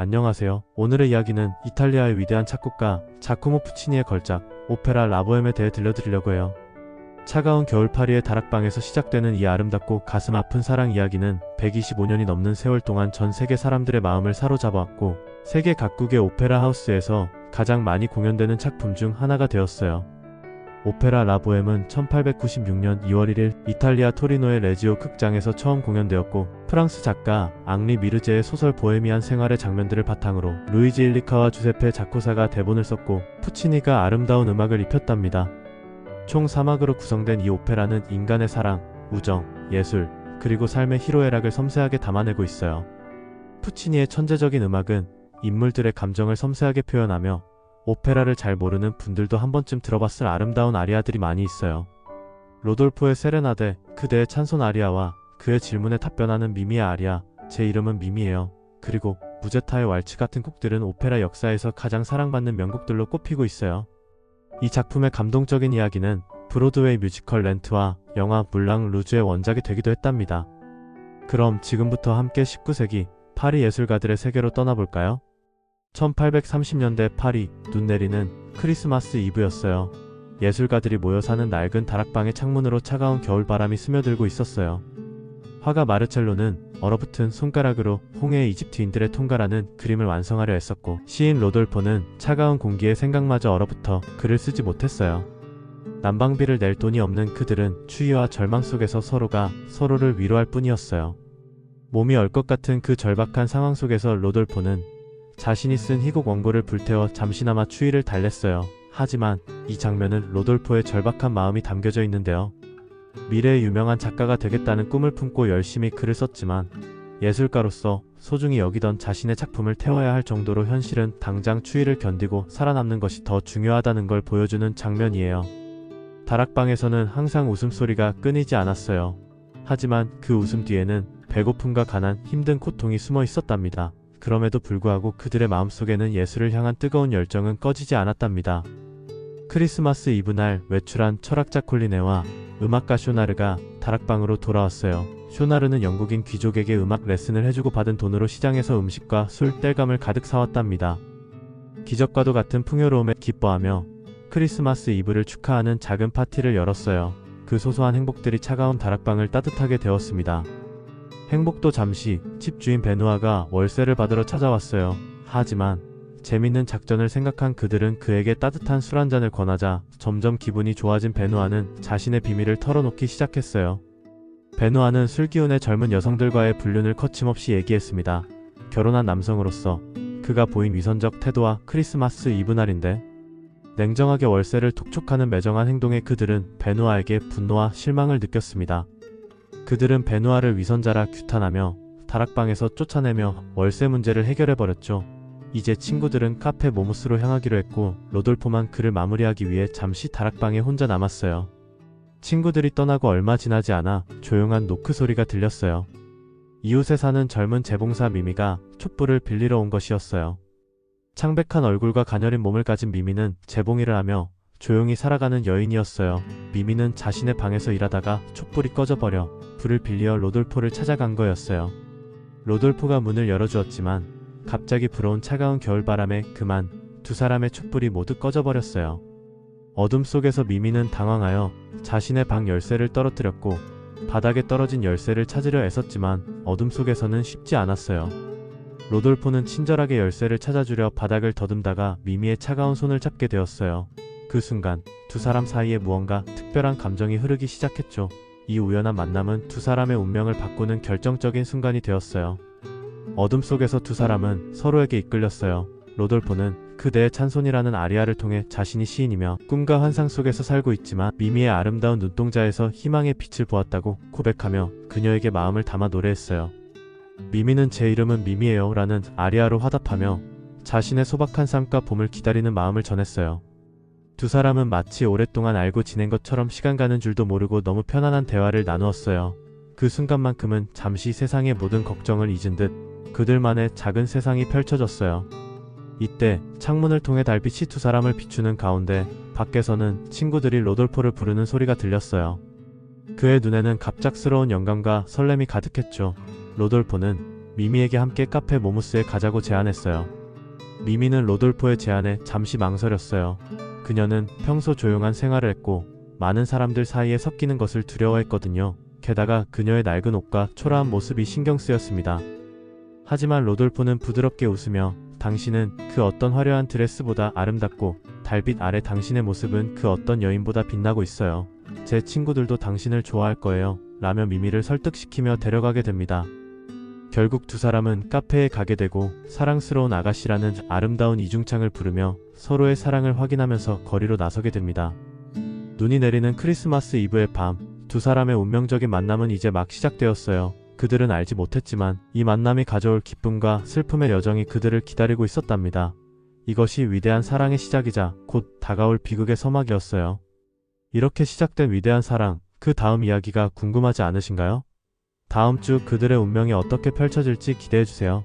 안녕하세요. 오늘의 이야기는 이탈리아의 위대한 작곡가 자코모 푸치니의 걸작 오페라 라보엠에 대해 들려드리려고 해요. 차가운 겨울 파리의 다락방에서 시작되는 이 아름답고 가슴 아픈 사랑 이야기는 125년이 넘는 세월 동안 전 세계 사람들의 마음을 사로잡아왔고 세계 각국의 오페라 하우스에서 가장 많이 공연되는 작품 중 하나가 되었어요. 오페라 라보엠은 1896년 2월 1일 이탈리아 토리노의 레지오 극장에서 처음 공연되었고 프랑스 작가 앙리 미르제의 소설 보헤미안 생활의 장면들을 바탕으로 루이지 일리카와 주세페 자코사가 대본을 썼고 푸치니가 아름다운 음악을 입혔답니다. 총 3악으로 구성된 이 오페라는 인간의 사랑, 우정, 예술, 그리고 삶의 희로애락을 섬세하게 담아내고 있어요. 푸치니의 천재적인 음악은 인물들의 감정을 섬세하게 표현하며 오페라를 잘 모르는 분들도 한 번쯤 들어봤을 아름다운 아리아들이 많이 있어요. 로돌포의 세레나데, 그대의 찬손 아리아와 그의 질문에 답변하는 미미의 아리아, 제 이름은 미미예요. 그리고 무제타의 왈츠 같은 곡들은 오페라 역사에서 가장 사랑받는 명곡들로 꼽히고 있어요. 이 작품의 감동적인 이야기는 브로드웨이 뮤지컬 렌트와 영화 물랑 루즈의 원작이 되기도 했답니다. 그럼 지금부터 함께 19세기 파리 예술가들의 세계로 떠나볼까요? 1830년대 파리 눈 내리는 크리스마스 이브였어요. 예술가들이 모여 사는 낡은 다락방의 창문으로 차가운 겨울바람이 스며들고 있었어요. 화가 마르첼로는 얼어붙은 손가락으로 홍해의 이집트인들의 통가라는 그림을 완성하려 했었고 시인 로돌포는 차가운 공기에 생각마저 얼어붙어 글을 쓰지 못했어요. 난방비를 낼 돈이 없는 그들은 추위와 절망 속에서 서로가 서로를 위로할 뿐이었어요. 몸이 얼 것 같은 그 절박한 상황 속에서 로돌포는 자신이 쓴 희곡 원고를 불태워 잠시나마 추위를 달랬어요. 하지만 이 장면은 로돌포의 절박한 마음이 담겨져 있는데요. 미래의 유명한 작가가 되겠다는 꿈을 품고 열심히 글을 썼지만 예술가로서 소중히 여기던 자신의 작품을 태워야 할 정도로 현실은 당장 추위를 견디고 살아남는 것이 더 중요하다는 걸 보여주는 장면이에요. 다락방에서는 항상 웃음소리가 끊이지 않았어요. 하지만 그 웃음 뒤에는 배고픔과 가난, 힘든 고통이 숨어 있었답니다. 그럼에도 불구하고 그들의 마음속에는 예술을 향한 뜨거운 열정은 꺼지지 않았답니다. 크리스마스 이브 날 외출한 철학자 콜리네와 음악가 쇼나르가 다락방으로 돌아왔어요. 쇼나르는 영국인 귀족에게 음악 레슨을 해주고 받은 돈으로 시장에서 음식과 술, 땔감을 가득 사왔답니다. 기적과도 같은 풍요로움에 기뻐하며 크리스마스 이브를 축하하는 작은 파티를 열었어요. 그 소소한 행복들이 차가운 다락방을 따뜻하게 데웠습니다. 행복도 잠시 집주인 베누아가 월세를 받으러 찾아왔어요. 하지만 재밌는 작전을 생각한 그들은 그에게 따뜻한 술 한 잔을 권하자 점점 기분이 좋아진 베누아는 자신의 비밀을 털어놓기 시작했어요. 베누아는 술기운의 젊은 여성들과의 불륜을 거침없이 얘기했습니다. 결혼한 남성으로서 그가 보인 위선적 태도와 크리스마스 이브 날인데 냉정하게 월세를 톡촉하는 매정한 행동에 그들은 베누아에게 분노와 실망을 느꼈습니다. 그들은 베누아를 위선자라 규탄하며 다락방에서 쫓아내며 월세 문제를 해결해버렸죠. 이제 친구들은 카페 모무스로 향하기로 했고 로돌포만 그를 마무리하기 위해 잠시 다락방에 혼자 남았어요. 친구들이 떠나고 얼마 지나지 않아 조용한 노크 소리가 들렸어요. 이웃에 사는 젊은 재봉사 미미가 촛불을 빌리러 온 것이었어요. 창백한 얼굴과 가녀린 몸을 가진 미미는 재봉일을 하며 조용히 살아가는 여인이었어요. 미미는 자신의 방에서 일하다가 촛불이 꺼져버려 불을 빌려 로돌포를 찾아간 거였어요. 로돌포가 문을 열어주었지만 갑자기 불어온 차가운 겨울바람에 그만 두 사람의 촛불이 모두 꺼져버렸어요. 어둠 속에서 미미는 당황하여 자신의 방 열쇠를 떨어뜨렸고 바닥에 떨어진 열쇠를 찾으려 애썼지만 어둠 속에서는 쉽지 않았어요. 로돌포는 친절하게 열쇠를 찾아주려 바닥을 더듬다가 미미의 차가운 손을 잡게 되었어요. 그 순간 두 사람 사이에 무언가 특별한 감정이 흐르기 시작했죠. 이 우연한 만남은 두 사람의 운명을 바꾸는 결정적인 순간이 되었어요. 어둠 속에서 두 사람은 서로에게 이끌렸어요. 로돌포는 그대의 찬손이라는 아리아를 통해 자신이 시인이며 꿈과 환상 속에서 살고 있지만 미미의 아름다운 눈동자에서 희망의 빛을 보았다고 고백하며 그녀에게 마음을 담아 노래했어요. 미미는 제 이름은 미미예요 라는 아리아로 화답하며 자신의 소박한 삶과 봄을 기다리는 마음을 전했어요. 두 사람은 마치 오랫동안 알고 지낸 것처럼 시간 가는 줄도 모르고 너무 편안한 대화를 나누었어요. 그 순간만큼은 잠시 세상의 모든 걱정을 잊은 듯 그들만의 작은 세상이 펼쳐졌어요. 이때 창문을 통해 달빛이 두 사람을 비추는 가운데 밖에서는 친구들이 로돌포를 부르는 소리가 들렸어요. 그의 눈에는 갑작스러운 영감과 설렘이 가득했죠. 로돌포는 미미에게 함께 카페 모무스에 가자고 제안했어요. 미미는 로돌포의 제안에 잠시 망설였어요. 그녀는 평소 조용한 생활을 했고 많은 사람들 사이에 섞이는 것을 두려워했거든요. 게다가 그녀의 낡은 옷과 초라한 모습이 신경 쓰였습니다. 하지만 로돌포는 부드럽게 웃으며 당신은 그 어떤 화려한 드레스보다 아름답고 달빛 아래 당신의 모습은 그 어떤 여인보다 빛나고 있어요. 제 친구들도 당신을 좋아할 거예요. 라며 미미를 설득시키며 데려가게 됩니다. 결국 두 사람은 카페에 가게 되고 사랑스러운 아가씨라는 아름다운 이중창을 부르며 서로의 사랑을 확인하면서 거리로 나서게 됩니다. 눈이 내리는 크리스마스 이브의 밤, 두 사람의 운명적인 만남은 이제 막 시작되었어요. 그들은 알지 못했지만 이 만남이 가져올 기쁨과 슬픔의 여정이 그들을 기다리고 있었답니다. 이것이 위대한 사랑의 시작이자 곧 다가올 비극의 서막이었어요. 이렇게 시작된 위대한 사랑, 그 다음 이야기가 궁금하지 않으신가요? 다음 주 그들의 운명이 어떻게 펼쳐질지 기대해주세요.